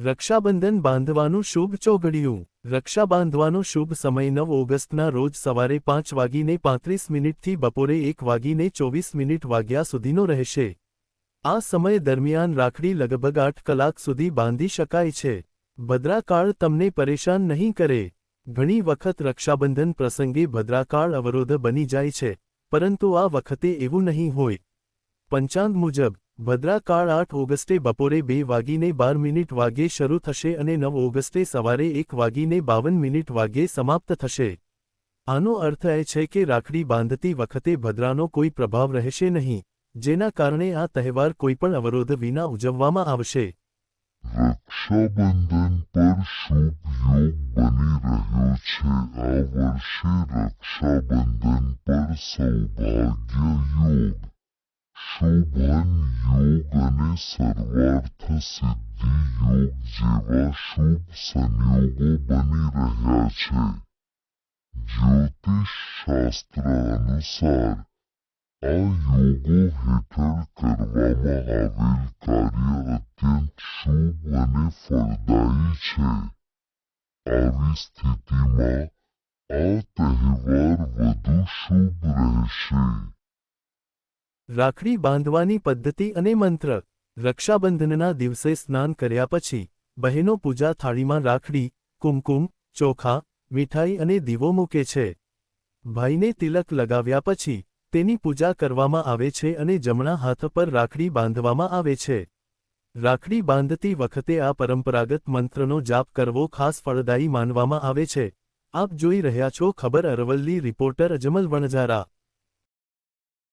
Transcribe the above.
રક્ષાબંધન બાંધવાનું શુભ ચોઘડિયું. રક્ષા બાંધવાનો શુભ સમય નવ ઓગસ્ટના રોજ સવારે પાંચ વાગીને પાંત્રીસ મિનિટથી બપોરે એક વાગીને ચોવીસ મિનિટ વાગ્યા સુધીનો રહેશે. આ સમય દરમિયાન રાખડી લગભગ આઠ કલાક સુધી બાંધી શકાય છે. ભદ્રાકાળ તમને પરેશાન નહીં કરે. ઘણી વખત રક્ષાબંધન પ્રસંગે ભદ્રાકાળ અવરોધ બની જાય છે, પરંતુ આ વખતે એવું નહીં હોય. પંચાંગ મુજબ ભદ્રાકાળ આઠ ઓગસ્ટે બપોરે બે વાગીને બાર મિનિટ વાગ્યે શરૂ થશે અને નવ ઓગસ્ટે સવારે એક વાગીને બાવન મિનિટ વાગ્યે સમાપ્ત થશે. આનો અર્થ એ છે કે રાખડી બાંધતી વખતે ભદ્રાનો કોઈ પ્રભાવ રહેશે નહીં, જેના કારણે આ તહેવાર કોઈપણ અવરોધ વિના ઉજવવામાં આવશે. રક્ષાબંધન પર શુભ યોગ બની રહ્યો છે. આ વર્ષે રક્ષાબંધન પર સૌભાગ્ય યોગ. શોભન યોગ અને સર્વાર્થ સિદ્ધિ યોગ જેવા શુભ સંયોગો બની રહ્યા છે જ્યોતિષ શાસ્ત્ર અનુસાર આ યોગો હેઠળ કરવામાં આવેલ કાર્ય અત્યંત શુભ અને ફળદાયી છે આવી સ્થિતિમાં આ તહેવાર વધુ શુભ રહેશે રાખડી બાંધવાની પદ્ધતિ અને મંત્ર. રક્ષાબંધનના દિવસે સ્નાન કર્યા પછી, બહેનો પૂજા થાળીમાં રાખડી, કુમકુમ, ચોખા, મીઠાઈ અને દીવો મૂકે છે. ભાઈને તિલક લગાવ્યા પછી, તેની પૂજા કરવામાં આવે છે અને જમણા હાથ પર રાખડી બાંધવામાં આવે છે. રાખડી બાંધતી વખતે આ પરંપરાગત મંત્રનો જાપ કરવો ખાસ ફળદાયી માનવામાં આવે છે. આપ જોઈ રહ્યા છો ખબર અરવલ્લી રિપોર્ટર અજમલ વણઝારા.